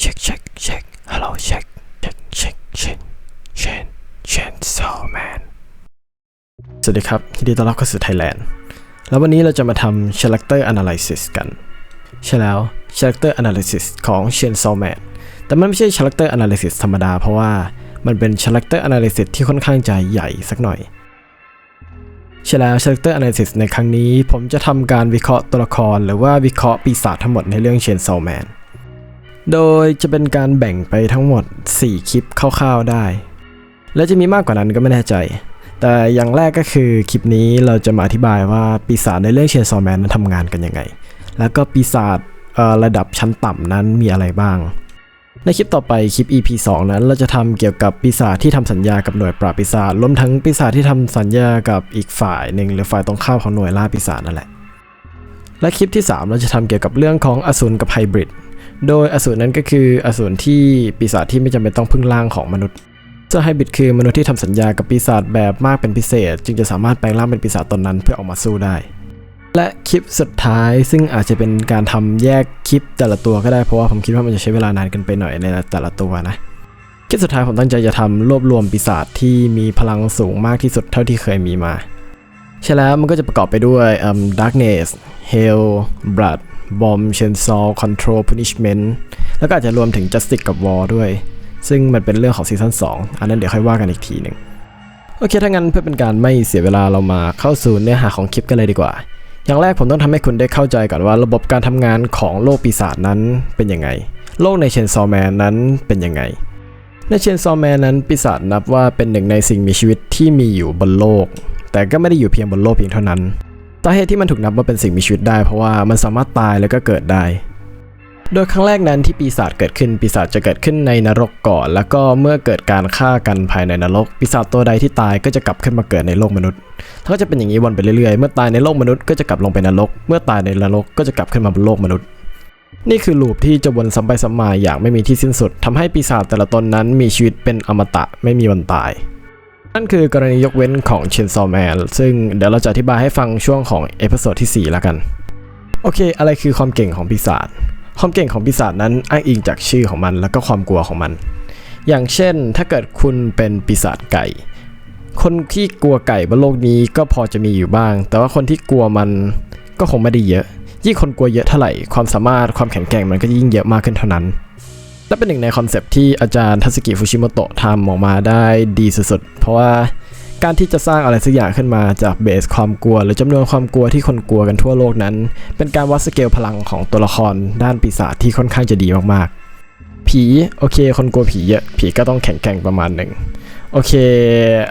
เช็คเช็คเช็คฮัลโหลเช็คเช็คเช็คเช็คเชนเชนโซแมนสวัสดีครับยินดีต้อนรับเข้าสู่ไทยแลนด์แล้ววันนี้เราจะมาทำ Character Analysis กัน ใช่แล้ว Character Analysis ของ Chainsaw Man แต่มันไม่ใช่ Character Analysis ธรรมดา เพราะว่ามันเป็น Character Analysis ที่ค่อนข้างจะใหญ่สักหน่อยใช่แล้ว Character Analysis ในครั้งนี้ผมจะทำการวิเคราะห์ตัวละคร หรือว่าวิเคราะห์ปีศาจทั้งหมดในเรื่อง Chainsaw Man โดยจะเป็นการแบ่งไปทั้งหมด 4 คลิปคร่าวๆได้ และจะมีมากกว่านั้นก็ไม่แน่ใจ แต่อย่างแรกก็คือคลิปนี้เราจะมาอธิบายว่าปีศาจในเรื่อง Chainsaw Man นั้นทำงานกันยังไง แล้วก็ปีศาจระดับชั้นต่ำนั้นมีอะไรบ้าง ในคลิปต่อไปคลิป EP 2 นั้น เราจะทำเกี่ยวกับปีศาจที่ทำสัญญากับหน่วยปราบปีศาจรวมทั้งปีศาจที่ทำสัญญากับอีกฝ่ายหนึ่งหรือฝ่ายตรงข้ามของหน่วยล่าปีศาจนั่นแหละและคลิปที่ 3 เราจะทำเกี่ยวกับเรื่องของอสูรกับไฮบริด โดยอสูรนั้นก็คืออสูรที่ปีศาจที่ไม่จำเป็นต้องพึ่งร่างของมนุษย์ส่วนไฮบริดคือมนุษย์ที่ทำสัญญากับปีศาจแบบมากเป็นพิเศษ จึงจะสามารถแปลงร่างเป็นปีศาจตนนั้นเพื่อออกมาสู้ได้ และคลิปสุดท้ายซึ่งอาจจะเป็นการทำแยกคลิปแต่ละตัวก็ได้เพราะว่าผมคิดว่ามันจะใช้เวลานานกินไปหน่อยในแต่ละตัวนะคลิปสุดท้ายผมตั้งใจจะทำรวบรวมปีศาจที่มีพลังสูงมากที่สุดเท่าที่เคยมีมา ใช่แล้วมันก็จะประกอบไปด้วย บอม darkness hell blood bomb chainsaw control punishment แล้วก็อาจจะรวมถึง justice กับ war ด้วย ซึ่งมันเป็นเรื่องของซีซั่น2อันนั้นเดี๋ยวค่อยว่ากันอีกทีหนึ่งโอเค ถ้างั้นเพื่อเป็นการไม่เสียเวลาเรามาเข้าสู่เนื้อหาของคลิปกันเลยดีกว่า อย่างแรกผมต้องทำให้คุณได้เข้าใจก่อนว่าระบบการทำงานของโลกปีศาจนั้นเป็นยังไง โลกในเชนซอแมนนั้นเป็นยังไง ในเชนซอแมนนั้นปีศาจนับว่าเป็นหนึ่งในสิ่งมีชีวิตที่มีอยู่บนโลก แต่ก็ไม่ได้อยู่เพียงบนโลกเพียงเท่านั้น สาเหตุที่มันถูกนับว่าเป็นสิ่งมีชีวิตได้ เพราะว่ามันสามารถตายแล้วก็เกิดได้ โดยครั้งแรกนั้นที่ปีศาจเกิดขึ้น ปีศาจจะเกิดขึ้นในนรกก่อน แล้วก็เมื่อเกิดการฆ่ากันภายในนรก ปีศาจตัวใดที่ตายก็จะกลับขึ้นมาเกิดในโลกมนุษย์แล้วก็จะเป็นอย่างนี้วนไปเรื่อยๆ เมื่อตายในโลกมนุษย์ก็จะกลับลงไปนรก เมื่อตายในนรกก็จะกลับขึ้นมาบนโลกมนุษย์ นี่คือลูปที่จะวนซ้ำไปซ้ำมาอย่างไม่มีที่สิ้นสุดทำให้ปีศาจแต่ละตนนั้นมีชีวิตเป็นอมตะไม่มีวันตาย นั่นคือกรณียกเว้นของ Chainsaw Man ซึ่งเดี๋ยวเราจะอธิบายให้ฟังช่วงของเอพิโซดที่ 4 แล้วกัน โอเค อะไรคือความเก่งของปีศาจความเก่งของปีศาจนั้นอ้างอิงจากชื่อของมันแล้วก็ความกลัวของมัน อย่างเช่น ถ้าเกิดคุณเป็นปีศาจไก่ คนที่กลัวไก่บนโลกนี้ก็พอจะมีอยู่บ้าง แต่ว่าคนที่กลัวมันก็คงไม่ได้เยอะ ยิ่งคนกลัวเยอะเท่าไหร่ ความสามารถความแข็งแกร่งมันก็ยิ่งเยอะมากขึ้นเท่านั้น และเป็นหนึ่งในคอนเซปที่อาจารย์ทัสกิฟุชิโมโตะทำออกมาได้ดีสุดๆ เพราะว่าการที่จะสร้างอะไรสักอย่างขึ้นมาจากเบสความกลัว หรือจำนวนความกลัวที่คนกลัวกันทั่วโลกนั้น เป็นการวัดสเกลพลังของตัวละครด้านปีศาจที่ค่อนข้างจะดีมากๆ ผีโอเค คนกลัวผีเยอะผีก็ต้องแข็งแกร่งประมาณหนึ่งโอเค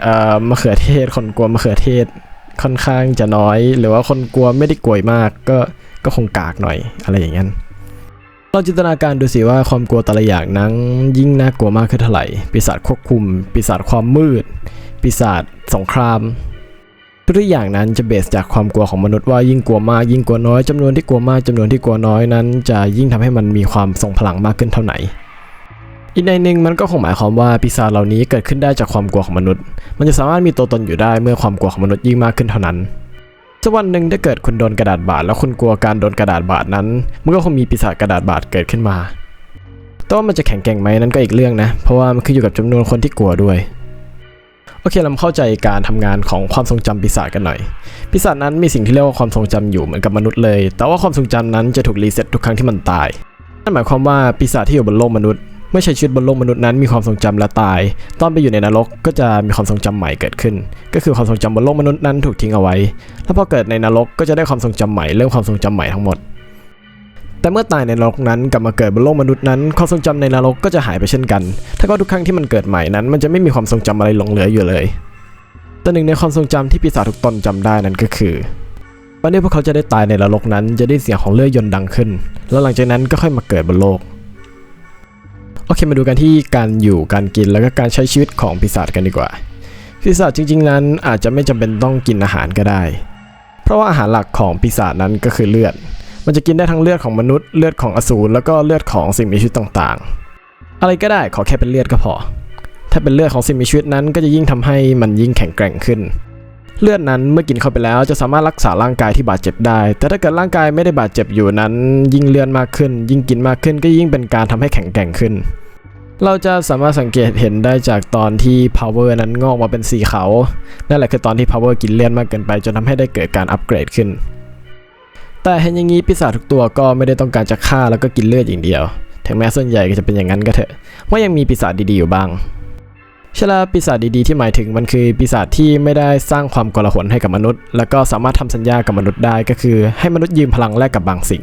เอ่อมะเขือเทศคนกลัวมะเขือเทศค่อนข้างจะน้อย หรือว่าคนกลัวไม่ได้กลัวมากก็ก็คงกากหน่อยอะไรอย่างนั้น ลองจินตนาการดูสิว่าความกลัวแต่ละอย่างนั้นยิ่งน่ากลัวมากขึ้นเท่าไหร่ปีศาจควบคุมปีศาจความมืดปีศาจสงครามทุกอย่างนั้นจะเบสจากความกลัวของมนุษย์ว่ายิ่งกลัวมากยิ่งกลัวน้อยจำนวนที่กลัวมากจำนวนที่กลัวน้อยนั้น จะยิ่งทำให้มันมีความทรงพลังมากขึ้นเท่าไหร่อีกในหนึ่งมันก็คงหมายความว่าปีศาจเหล่านี้เกิดขึ้นได้จากความกลัวของมนุษย์ มันจะสามารถมีตัวตนอยู่ได้เมื่อความกลัวของมนุษย์ยิ่งมากขึ้นเท่านั้น สักวันหนึ่งถ้าเกิดคุณโดนกระดาษบาดแล้วคุณกลัวการโดนกระดาษบาดนั้นมันก็คงมีปีศาจกระดาษบาดเกิดขึ้นมาแต่ว่ามันจะแข็งแกร่งไหมนั่นก็อีกเรื่องนะ เพราะว่ามันขึ้นอยู่กับจำนวนคนที่กลัวด้วยโอเคเรามาเข้าใจการทำงานของความทรงจำปีศาจกันหน่อยปีศาจนั้นมีสิ่งที่เรียกว่าความทรงจำอยู่เหมือนกับมนุษย์เลย แต่ว่าความทรงจำนั้นจะถูกรีเซ็ตทุกครั้งที่มันตายนั่นหมายความว่าปีศาจที่อยู่บนโลกมนุษย์ เมื่อใช้ชีวิตบนโลกมนุษย์นั้นมีความทรงจำและตาย ตอนไปอยู่ในนรกก็จะมีความทรงจำใหม่เกิดขึ้น ก็คือความทรงจำบนโลกมนุษย์นั้นถูกทิ้งเอาไว้ แล้วพอเกิดในนรกก็จะได้ความทรงจำใหม่เริ่มความทรงจำใหม่ทั้งหมด แต่เมื่อตายในนรกนั้นกลับมาเกิดบนโลกมนุษย์นั้น ความทรงจำในนรกก็จะหายไปเช่นกัน ถ้าก็ทุกครั้งที่มันเกิดใหม่นั้น มันจะไม่มีความทรงจำอะไรหลงเหลืออยู่เลย แต่หนึ่งในความทรงจำที่ปีศาจทุกตนจำได้นั้นก็คือวันนี้พวกเขาจะได้ตายในนรกนั้นจะได้เสียงของเลื่อดยนต์ดังขึ้น แล้วหลังจากนั้นก็ค่อยมาเกิดบนโลก โอเคมาดูกันที่การอยู่การกินแล้วก็การใช้ชีวิตของปีศาจกันดีกว่า ปีศาจจริง ๆ นั้นอาจจะไม่จำเป็นต้องกินอาหารก็ได้ เพราะว่าอาหารหลักของปีศาจนั้นก็คือเลือด มันจะกินได้ทั้งเลือดของมนุษย์เลือดของอสูรแล้วก็เลือดของสิ่งมีชีวิตต่างๆ อะไรก็ได้ขอแค่เป็นเลือดก็พอ ถ้าเป็นเลือดของสิ่งมีชีวิตนั้นก็จะยิ่งทำให้มันยิ่งแข็งแกร่งขึ้น เลือดนั้นเมื่อกินเข้าไปแล้วจะสามารถรักษาร่างกายที่บาดเจ็บได้ แต่ถ้าเกิดร่างกายไม่ได้บาดเจ็บอยู่นั้น ยิ่งเลือดมากขึ้น ยิ่งกินมากขึ้นก็ยิ่งเป็นการทำให้แข็งแกร่งขึ้น เราจะสามารถสังเกตเห็นได้จากตอนที่ power นั้นงอกมาเป็นสีขาวนั่นแหละคือตอนที่ power กินเลือดมากเกินไปจนทำให้ได้เกิดการอัปเกรดขึ้น แต่เห็นอย่างนี้ปีศาจทุกตัวก็ไม่ได้ต้องการจะฆ่าแล้วก็กินเลือดอย่างเดียว ถึงแม้ส่วนใหญ่ก็จะเป็นอย่างนั้นก็เถอะว่ายังมีปีศาจดีๆอยู่บ้าง ชลาปีศาจดีๆที่หมายถึงมันคือปีศาจที่ไม่ได้สร้างความกลาหลให้กับมนุษย์ แล้วก็สามารถทำสัญญากับมนุษย์ได้ก็คือ ให้มนุษย์ยืมพลังแลกกับบางสิ่ง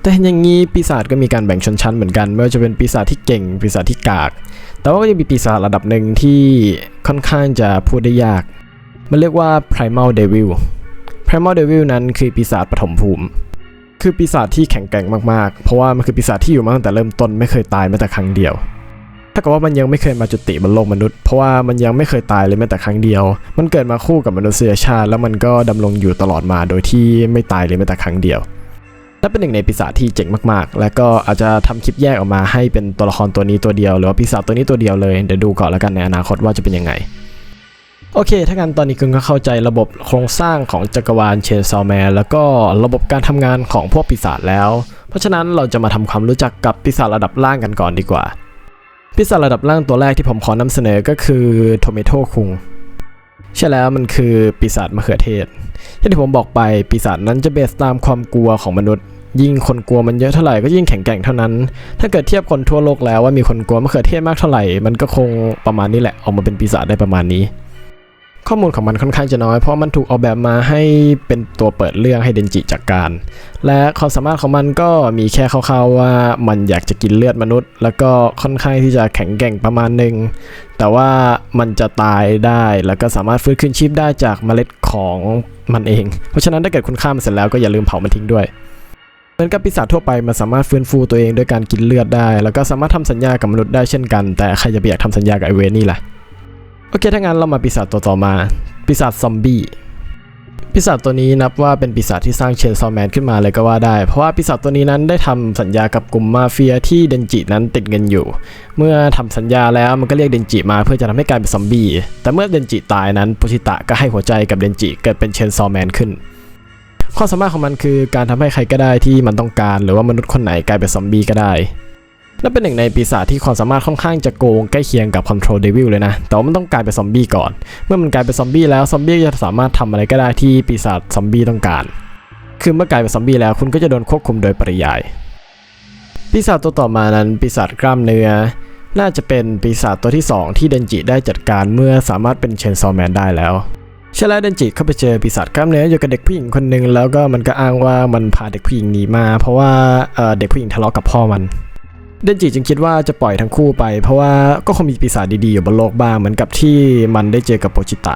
แต่เห็นอย่างนี้ปีศาจก็มีการแบ่งชนชั้นเหมือนกันไม่ว่าจะเป็นปีศาจที่เก่ง ปีศาจที่กาก แต่ว่าก็ยังมีปีศาจระดับหนึ่งที่ค่อนข้างจะพูดได้ยาก มันเรียกว่า primal devil primal devil นั้นคือปีศาจปฐมภูมิ คือปีศาจที่แข็งแกร่งมากๆ เพราะว่ามันคือปีศาจที่อยู่มาตั้งแต่เริ่มต้นไม่เคยตายแม้แต่ครั้งเดียว ถ้ากับว่ามันยังไม่เคยมาจุติบนโลกมนุษย์ เพราะว่ามันยังไม่เคยตายเลยแม้แต่ครั้งเดียว มันเกิดมาคู่กับมนุษยชาติ แล้วมันก็ดำรงอยู่ตลอดมาโดยที่ไม่ตายเลยแม้แต่ครั้งเดียวและเป็นหนึ่งในปีศาจที่เจ๋งมากๆ และก็อาจจะทำคลิปแยกออกมาให้เป็นตัวละครตัวนี้ตัวเดียว หรือว่าปีศาจตัวนี้ตัวเดียวเลย เดี๋ยวดูก่อนแล้วกันในอนาคตว่าจะเป็นยังไง โอเค ถ้างั้นตอนนี้คุณก็เข้าใจระบบโครงสร้างของจักรวาลเชนซอแมนแล้วก็ระบบการทำงานของพวกปีศาจแล้ว เพราะฉะนั้นเราจะมาทำความรู้จักกับปีศาจระดับล่างกันก่อนดีกว่า ปีศาจระดับล่างตัวแรกที่ผมขอนำเสนอก็คือโทเมโตคุงใช่แล้วมันคือปีศาจมะเขือเทศที่ที่ผมบอกไปปีศาจนั้นจะเบสตามความกลัวของมนุษย์ ยิ่งคนกลัวมันเยอะเท่าไหร่ก็ยิ่งแข็งแกร่งเท่านั้น ถ้าเกิดเทียบคนทั่วโลกแล้วว่ามีคนกลัวมะเขือเทศมากเท่าไหร่ มันก็คงประมาณนี้แหละออกมาเป็นปีศาจได้ประมาณนี้ ข้อมูลของมันค่อนข้างจะน้อย เพราะมันถูกออกแบบมาให้เป็นตัวเปิดเรื่องให้เดนจิจัดการ และความสามารถของมันก็มีแค่คร่าวๆว่ามันอยากจะกินเลือดมนุษย์ แล้วก็ค่อนข้างที่จะแข็งแกร่งประมาณหนึ่งแต่ว่ามันจะตายได้แล้วก็สามารถฟื้นคืนชีพได้จากเมล็ดของมันเอง เพราะฉะนั้นถ้าเกิดคุณฆ่ามันเสร็จแล้วก็อย่าลืมเผามันทิ้งด้วยเหมือนกับปีศาจทั่วไปมันสามารถฟื้นฟูตัวเองด้วยการกินเลือดได้ แล้วก็สามารถทำสัญญากับมนุษย์ได้เช่นกัน แต่ใครจะไปอยากทำสัญญากับไอเวนี่ล่ะ โอเคถ้างั้นเรามาปีศาจตัวต่อมา ปีศาจซอมบี้ปีศาจตัวนี้นับว่าเป็นปีศาจที่สร้างเชนซอมแมนขึ้นมาเลยก็ว่าได้ เพราะว่าปีศาจตัวนี้นั้นได้ทำสัญญากับกลุ่มมาเฟียที่เดนจินั้นติดเงินอยู่ เมื่อทำสัญญาแล้วมันก็เรียกเดนจิมาเพื่อจะทำให้กลายเป็นซอมบี้ แต่เมื่อเดนจิตายนั้นปชิตะก็ให้หัวใจกับเดนจิเกิดเป็นเชนซอมแมนขึ้น ความสามารถของมันคือการทำให้ใครก็ได้ที่มันต้องการ หรือว่ามนุษย์คนไหนกลายเป็นซอมบี้ก็ได้ และเป็นหนึ่งในปีศาจที่ความสามารถค่อนข้างจะโกงใกล้เคียงกับ Control Devil เลยนะ แต่ว่ามันต้องกลายเป็นซอมบี้ก่อน เมื่อมันกลายเป็นซอมบี้แล้วซอมบี้จะสามารถทำอะไรก็ได้ที่ปีศาจซอมบี้ต้องการ คือเมื่อกลายเป็นซอมบี้แล้วคุณก็จะโดนควบคุมโดยปริยาย ปีศาจตัวต่อมานั้นปีศาจกล้ามเนื้อ น่าจะเป็นปีศาจตัวที่สองที่เดนจิได้จัดการเมื่อสามารถเป็นเชนซอแมนได้แล้วใช่แล้วเดนจิเข้าไปเจอปีศาจกล้ามเนื้ออยู่กับเด็กผู้หญิงคนหนึ่งแล้วก็มันก็อ้างว่ามันพาเด็กผู้หญิงหนีมา เพราะว่าเอ่อเด็กผู้หญิงทะเลาะกับพ่อมัน เดนจิจึงคิดว่าจะปล่อยทั้งคู่ไป เพราะว่าก็คงมีปีศาจดีๆอยู่บนโลกบ้างเหมือนกับที่มันได้เจอกับโปจิตะ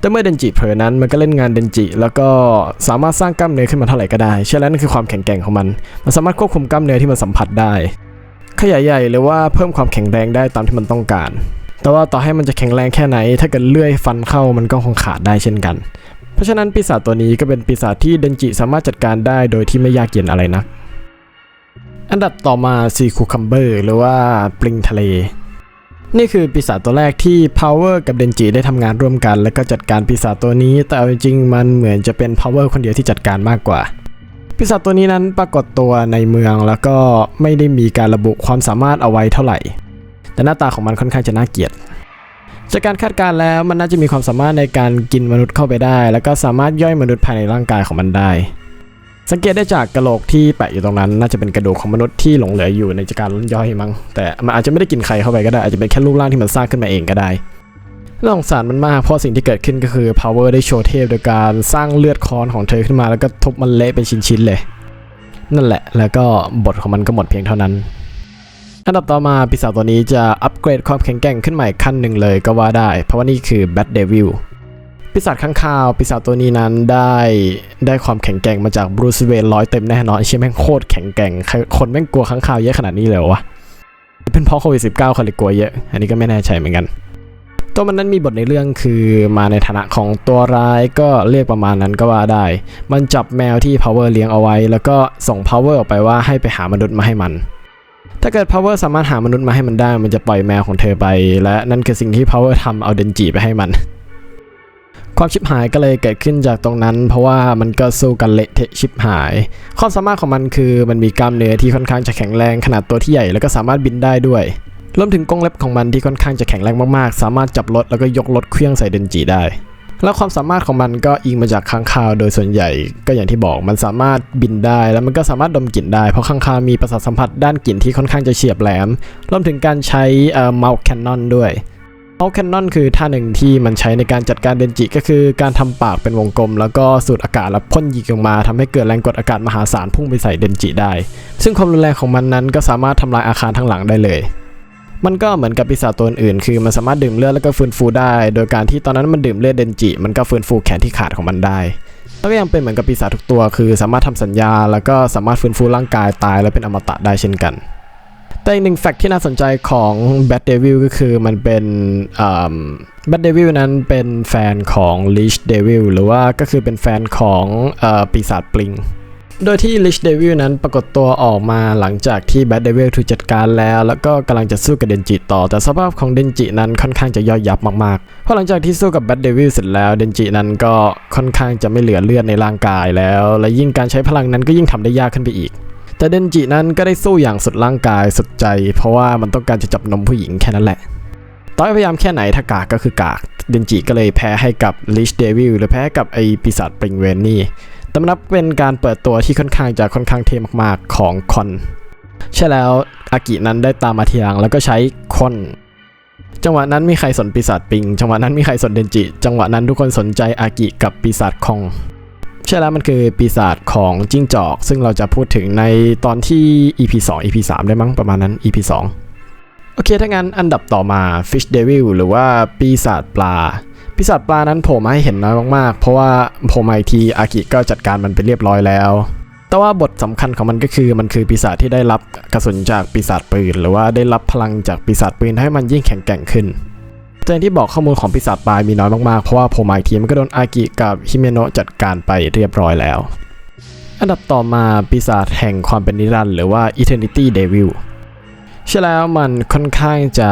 แต่เมื่อเดนจิเผลอนั้นมันก็เล่นงานเดนจิ แล้วก็สามารถสร้างกล้ามเนื้อขึ้นมาเท่าไหร่ก็ได้ใช่แล้วนั่นคือความแข็งแกร่งของมัน มันสามารถควบคุมกล้ามเนื้อที่มันสัมผัสได้ ขยายใหญ่หรือว่าเพิ่มความแข็งแรงได้ตามที่มันต้องการ แต่ว่าต่อให้มันจะแข็งแรงแค่ไหน ถ้าเกิดเลื่อยฟันเข้ามันก็คงขาดได้เช่นกัน เพราะฉะนั้นปีศาจตัวนี้ก็เป็นปีศาจที่เดนจิสามารถจัดการได้โดยที่ไม่ยากเย็นอะไรนัก อันดับต่อมาซีคูคัมเบอร์หรือว่าปลิงทะเล นี่คือปีศาจตัวแรกที่ Power กับเดนจิได้ทำงานร่วมกัน แล้วก็จัดการปีศาจตัวนี้ แต่เอาจริงๆมันเหมือนจะเป็น Power คนเดียวที่จัดการมากกว่า ปีศาจตัวนี้นั้นปรากฏตัวในเมืองแล้วก็ไม่ได้มีการระบุความสามารถเอาไว้เท่าไหร่ แต่หน้าตาของมันค่อนข้างจะน่าเกลียดจากการคาดการณ์แล้วมันน่าจะมีความสามารถในการกินมนุษย์เข้าไปได้ แล้วก็สามารถย่อยมนุษย์ภายในร่างกายของมันได้ สังเกตได้จากกระโหลกที่แปะอยู่ตรงนั้น น่าจะเป็นกระดูกของมนุษย์ที่หลงเหลืออยู่ในการย่อยมั้งแต่มันอาจจะไม่ได้กินใครเข้าไปก็ได้อาจจะเป็นแค่รูปร่างที่มันสร้างขึ้นมาเองก็ได้น่าสงสารมันมากเพราะสิ่งที่เกิดขึ้นก็คือ Power ได้โชว์เทพโดยการสร้างเลือดคอนของเธอขึ้นมาแล้วก็ทุบมันเละเป็นชิ้นๆเลย นั่นแหละ แล้วก็บทของมันก็หมดเพียงเท่านั้น อันดับต่อมาปีศาจตัวนี้จะอัปเกรดความแข็งแกร่งขึ้นใหม่ขั้นหนึ่งเลยก็ว่าได้ เพราะว่านี่คือ Bat Devil ปีศาจข้างข่าวปีศาจตัวนี้นั้นได้ได้ความแข็งแกร่งมาจากบรูซเวนร้อยเต็มแน่นอนไอเชี่ยแม่งโคตรแข็งแกร่ง คนแม่งกลัวข้างข่าวเยอะขนาดนี้เลยวะเป็นเพราะโควิดสิบเก้าเขาเลยกลัวเยอะ อันนี้ก็ไม่แน่ใจเหมือนกัน ตัวมันนั้นมีบทในเรื่องคือมาในฐานะของตัวร้ายก็เรียกประมาณนั้นก็ว่าได้ มันจับแมวที่ Power เลี้ยงเอาไว้ แล้วก็ส่ง Power ออกไปว่าให้ไปหามนุษย์มาให้มันถ้าเกิด Power สามารถหามนุษย์มาให้มันได้ มันจะปล่อยแมวของเธอไป และนั่นคือสิ่งที่ Power ทำเอาเดนจิไปให้มัน ความชิบหายก็เลยเกิดขึ้นจากตรงนั้น เพราะว่ามันก็สู้กันเละเทะชิบหาย ความสามารถของมันคือมันมีกล้ามเนื้อที่ค่อนข้างจะแข็งแรงขนาดตัวที่ใหญ่แล้วก็สามารถบินได้ด้วยรวมถึงกรงเล็บของมันที่ค่อนข้างจะแข็งแรงมากๆ สามารถจับรถแล้วก็ยกรถเครื่องใส่เดนจิได้ แล้วความสามารถของมันก็อิงมาจากค้างคาวโดยส่วนใหญ่ก็อย่างที่บอกมันสามารถบินได้ แล้วมันก็สามารถดมกลิ่นได้เพราะค้างคาวมีประสาทสัมผัสด้านกลิ่นที่ค่อนข้างจะเฉียบแหลมรวมถึงการใช้เอ่อ mouth cannon ด้วย mouth cannon คือท่าหนึ่งที่มันใช้ในการจัดการเดนจิก็คือการทำปากเป็นวงกลม แล้วก็สูดอากาศแล้วพ่นยิงออกมาทำให้เกิดแรงกดอากาศมหาศาลพุ่งไปใส่เดนจิได้ ซึ่งความรุนแรงของมันนั้นก็สามารถทำลายอาคารทั้งหลังได้เลยมันก็เหมือนกับปีศาจตัวอื่น คือมันสามารถดื่มเลือดแล้วก็ฟื้นฟูได้ โดยการที่ตอนนั้นมันดื่มเลือดเดนจิ มันก็ฟื้นฟูแขนที่ขาดของมันได้ แล้วก็ยังเป็นเหมือนกับปีศาจทุกตัว คือสามารถทำสัญญา แล้วก็สามารถฟื้นฟูร่างกายตาย แล้วเป็นอมตะได้เช่นกัน แต่อีกหนึ่งแฟกต์ที่น่าสนใจของ Bad Devil ก็คือมันเป็นแบทเดวิลนั้นเป็นแฟนของ Lich Devil หรือว่าก็คือเป็นแฟนของอปีศาจปลิง โดยที่ Lich Devil นั้นปรากฏตัวออกมาหลังจากที่ Bad Devil ถูกจัดการแล้ว แล้วก็กำลังจะสู้กับเดนจิต่อ แต่สภาพของเดนจินั้นค่อนข้างจะย่อยยับมากๆ เพราะหลังจากที่สู้กับ Bad Devil เสร็จแล้วเดนจินั้นก็ค่อนข้างจะไม่เหลือเลือดในร่างกายแล้ว และยิ่งการใช้พลังนั้นก็ยิ่งทำได้ยากขึ้นไปอีก แต่เดนจินั้นก็ได้สู้อย่างสุดร่างกายสุดใจ เพราะว่ามันต้องการจะจับนมผู้หญิงแค่นั้นแหละต่อให้พยายามแค่ไหนถ้ากากก็คือกาก เดนจิก็เลยแพ้ให้กับ Lich Devil หรือแพ้กับไอปีศาจปริงเวนนี่แต่มันนับเป็นการเปิดตัวที่ค่อนข้างจะค่อนข้างเท่มากๆของคอน ใช่แล้วอากินั้นได้ตามมาทีหลังแล้วก็ใช้คอนจังหวะนั้นมีใครสนปีศาจปิง จังหวะนั้นมีใครสนเดนจิ จังหวะนั้นทุกคนสนใจอากิกับปีศาจคอง ใช่แล้วมันคือปีศาจของจิ้งจอก ซึ่งเราจะพูดถึงในตอนที่ EP 2 EP 3 ได้มั้งประมาณนั้น EP 2 โอเค ถ้างั้นอันดับต่อมา Fish Devil หรือว่าปีศาจปลา ปีศาจปลานั้นโผล่มาให้เห็นน้อยมากๆ เพราะว่าโผล่มาอีกทีอากิก็จัดการมันไปเรียบร้อยแล้ว แต่ว่าบทสำคัญของมันก็คือมันคือปีศาจที่ได้รับกระสุนจากปีศาจปืน หรือว่าได้รับพลังจากปีศาจปืนให้มันยิ่งแข็งแกร่งขึ้น แต่งที่บอกข้อมูลของปีศาจปลายมีน้อยมากๆ เพราะว่าโผล่มาอีกทีมันก็โดนอากิกับฮิเมโนะจัดการไปเรียบร้อยแล้ว อันดับต่อมาปีศาจแห่งความเป็นนิรันดร์หรือว่า Eternity Devil ใช่แล้วมันค่อนข้างจะ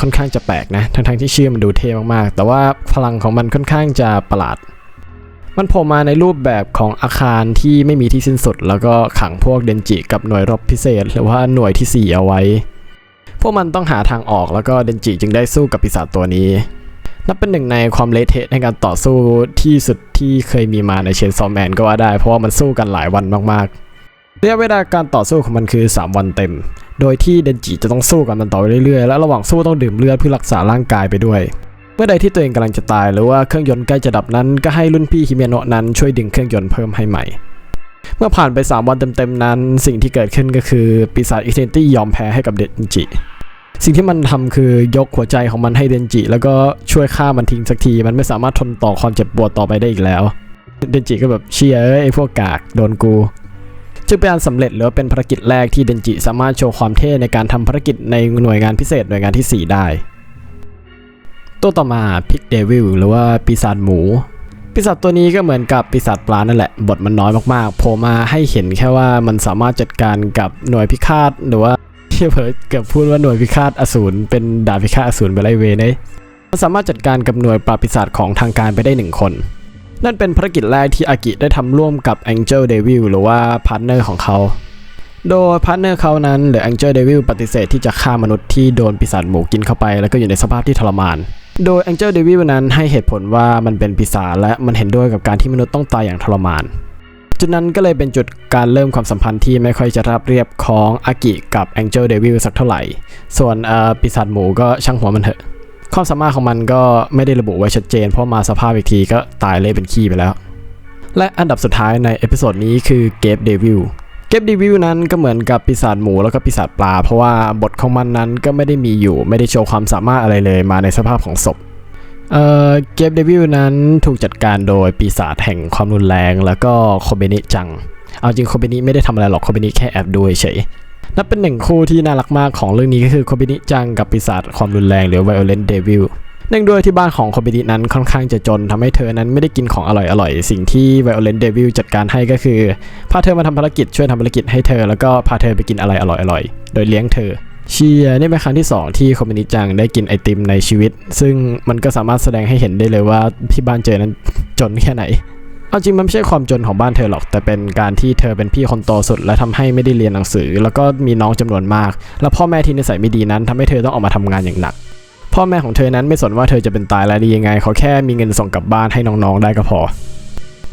ค่อนข้างจะแปลกนะ ทั้งๆที่ชื่อมันดูเท่มากๆ แต่ว่าพลังของมันค่อนข้างจะประหลาด มันโผล่มาในรูปแบบของอาคารที่ไม่มีที่สิ้นสุด แล้วก็ขังพวกเดนจิกับหน่วยรบพิเศษ หรือว่าหน่วยที่ 4 เอาไว้ พวกมันต้องหาทางออกแล้วก็เดนจิจึงได้สู้กับปีศาจตัวนี้ นับเป็นหนึ่งในความเละเทะในการต่อสู้ที่สุดที่เคยมีมาในเชนซอมแมนก็ว่าได้ เพราะว่ามันสู้กันหลายวันมากๆระยะเวลาการต่อสู้ของมันคือ 3 วันเต็ม โดยที่เดนจิจะต้องสู้กับมันต่อไปเรื่อยๆ และระหว่างสู้ต้องดื่มเลือดเพื่อรักษาร่างกายไปด้วย เมื่อใดที่ตัวเองกำลังจะตาย หรือว่าเครื่องยนต์ใกล้จะดับนั้นก็ให้รุ่นพี่ฮิเมโนะนั้นช่วยดึงเครื่องยนต์เพิ่มให้ใหม่ เมื่อผ่านไป 3 วันเต็มๆนั้น สิ่งที่เกิดขึ้นก็คือปีศาจอิเทนตี้ยอมแพ้ให้กับเดนจิ สิ่งที่มันทำคือยกหัวใจของมันให้เดนจิ แล้วก็ช่วยฆ่ามันทิ้งสักที มันไม่สามารถทนต่อความเจ็บปวดต่อไปได้อีกแล้ว เดนจิก็แบบเชียเอ้ยไอ้พวกกากโดนกูจึงเป็นอันสำเร็จหรือเป็นภารกิจแรกที่เดนจิสามารถโชว์ความเท่ในการทำภารกิจในหน่วยงานพิเศษหน่วยงานที่ 4 ได้ ตัวต่อมาพิกเดวิลหรือว่าปีศาจหมู ปีศาจตัวนี้ก็เหมือนกับปีศาจปลานั่นแหละ บทมันน้อยมากๆโผล่มาให้เห็นแค่ว่ามันสามารถจัดการกับหน่วยพิฆาตหรือว่าที่เพิร์เกือบพูดว่าหน่วยพิฆาตอสูรเป็นดาบพิฆาตอสูรไปไล่เวเนยมันสามารถจัดการกับหน่วยปราบปีศาจของทางการไปได้หนึ่งคน นั่นเป็นภารกิจแรกที่อากิได้ทำร่วมกับ Angel Devil หรือว่าพาร์ทเนอร์ของเขาโดยพาร์ทเนอร์เขานั้นหรือ Angel Devil ปฏิเสธที่จะฆ่ามนุษย์ที่โดนปีศาจหมูกินเข้าไป แล้วก็อยู่ในสภาพที่ทรมาน โดย Angel Devil นั้นให้เหตุผลว่ามันเป็นปีศาจและมันเห็นด้วยกับการที่มนุษย์ต้องตายอย่างทรมาน จุดนั้นก็เลยเป็นจุดการเริ่มความสัมพันธ์ที่ไม่ค่อยจะราบเรียบของอากิกับ Angel Devil สักเท่าไหร่ ส่วนปีศาจหมูก็ช่างหัวมันเถอะความสามารถของมันก็ไม่ได้ระบุไว้ชัดเจน เพราะมาสภาพอีกทีก็ตายเละเป็นขี้ไปแล้ว และอันดับสุดท้ายในเอพิโซดนี้คือเกฟเดวิล เกฟเดวิลนั้นก็เหมือนกับปีศาจหมูแล้วก็ปีศาจปลา เพราะว่าบทของมันนั้นก็ไม่ได้มีอยู่ ไม่ได้โชว์ความสามารถอะไรเลยมาในสภาพของศพเอ่อเกฟเดวิลนั้นถูกจัดการโดยปีศาจแห่งความรุนแรง แล้วก็โคเบนิจัง เอาจริงโคเบนิไม่ได้ทำอะไรหรอกโคเบนิแค่แอบดูเฉยๆนับเป็นหนึ่งคู่ที่น่ารักมากของเรื่องนี้ก็คือโคเบนิจังกับปีศาจความรุนแรงหรือ Violent Devil เนื่องด้วยที่บ้านของโคเบนินั้นค่อนข้างจะจนทำให้เธอนั้นไม่ได้กินของอร่อยๆ สิ่งที่ Violent Devil จัดการให้ก็คือ พาเธอมาทำภารกิจช่วยทำภารกิจให้เธอ แล้วก็พาเธอไปกินอะไรอร่อยๆ โดยเลี้ยงเธอเชียนี่เป็นครั้งที่ 2 ที่คอมมินิจังได้กินไอติมในชีวิต ซึ่งมันก็สามารถแสดงให้เห็นได้เลยว่าที่บ้านเจอนั้นจนแค่ไหนเอาจริงมันไม่ใช่ความจนของบ้านเธอหรอก แต่เป็นการที่เธอเป็นพี่คนโตสุด และทำให้ไม่ได้เรียนหนังสือ แล้วก็มีน้องจำนวนมาก และพ่อแม่ที่นิสัยไม่ดีนั้นทำให้เธอต้องออกมาทำงานอย่างหนัก พ่อแม่ของเธอนั้นไม่สนว่าเธอจะเป็นตายและดียังไงเขาแค่มีเงินส่งกลับบ้านให้น้องๆได้ก็พอ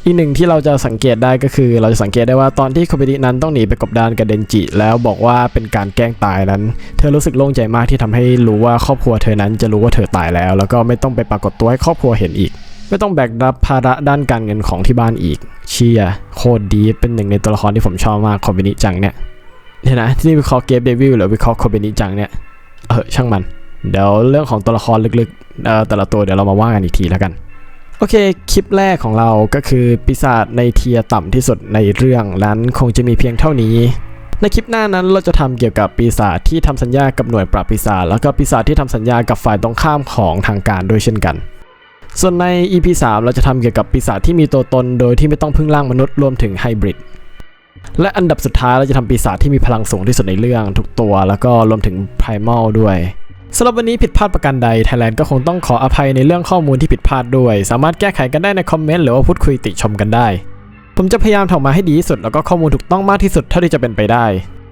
อีกหนึ่งที่เราจะสังเกตได้ก็คือ เราจะสังเกตได้ว่าตอนที่โคเบดินั้นต้องหนีไปกบดานกับเดนจิ แล้วบอกว่าเป็นการแกล้งตายนั้น เธอรู้สึกโล่งใจมากที่ทำให้รู้ว่าครอบครัวเธอนั้นจะรู้ว่าเธอตายแล้ว แล้วก็ไม่ต้องไปปรากฏตัวให้ครอบครัวเห็นอีก ไม่ต้องแบกรับภาระด้านการเงินของที่บ้านอีก เชียโคตรดีเป็นหนึ่งในตัวละครที่ผมชอบมากโคเบนิจังเนี่ยเนี่ยนะที่นี่วิเคราะห์เกมเดวิลหรือวิเคราะห์โคเบนิจังเนี่ยเออช่างมัน เดี๋ยวเรื่องของตัวละครลึกๆเอ่อแต่ละตัวเดี๋ยวเรามาว่ากันอีกทีแล้วกัน โอเค คลิปแรกของเราก็คือปีศาจในเทียต่ำที่สุดในเรื่องนั้นคงจะมีเพียงเท่านี้ ในคลิปหน้านั้นเราจะทำเกี่ยวกับปีศาจที่ทำสัญญากับหน่วยปราบปีศาจแล้วก็ปีศาจที่ทำสัญญากับฝ่ายตรงข้ามของทางการด้วยเช่นกัน ส่วนใน EP 3เราจะทำเกี่ยวกับปีศาจที่มีตัวตนโดยที่ไม่ต้องพึ่งร่างมนุษย์รวมถึงไฮบริดและอันดับสุดท้ายเราจะทำปีศาจที่มีพลังสูงที่สุดในเรื่องทุกตัว แล้วก็รวมถึงไพรม a ลด้วย สำหรับวันนี้ผิดพลาดประการใดไทยแลนด์ก็คงต้องขออภัยในเรื่องข้อมูลที่ผิดพลาดด้วย สามารถแก้ไขกันได้ในคอมเมนต์หรือว่าพูดคุยติชมกันได้ ผมจะพยายามทำมาให้ดีที่สุดแล้วก็ข้อมูลถูกต้องมากที่สุดเท่าที่จะเป็นไปได้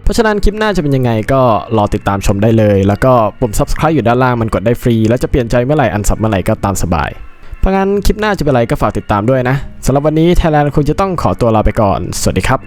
เพราะฉะนั้นคลิปหน้าจะเป็นยังไงก็รอติดตามชมได้เลย แล้วก็ปุ่ม subscribe อยู่ด้านล่างมันกดได้ฟรี แล้วจะเปลี่ยนใจเมื่อไหร่อันสับเมื่อไหร่ก็ตามสบาย เพราะงั้นคลิปหน้าจะเป็นอะไรก็ฝากติดตามด้วยนะสำหรับวันนี้ไทยแลนด์คงจะต้องขอตัวลาไปก่อน สวัสดีครับ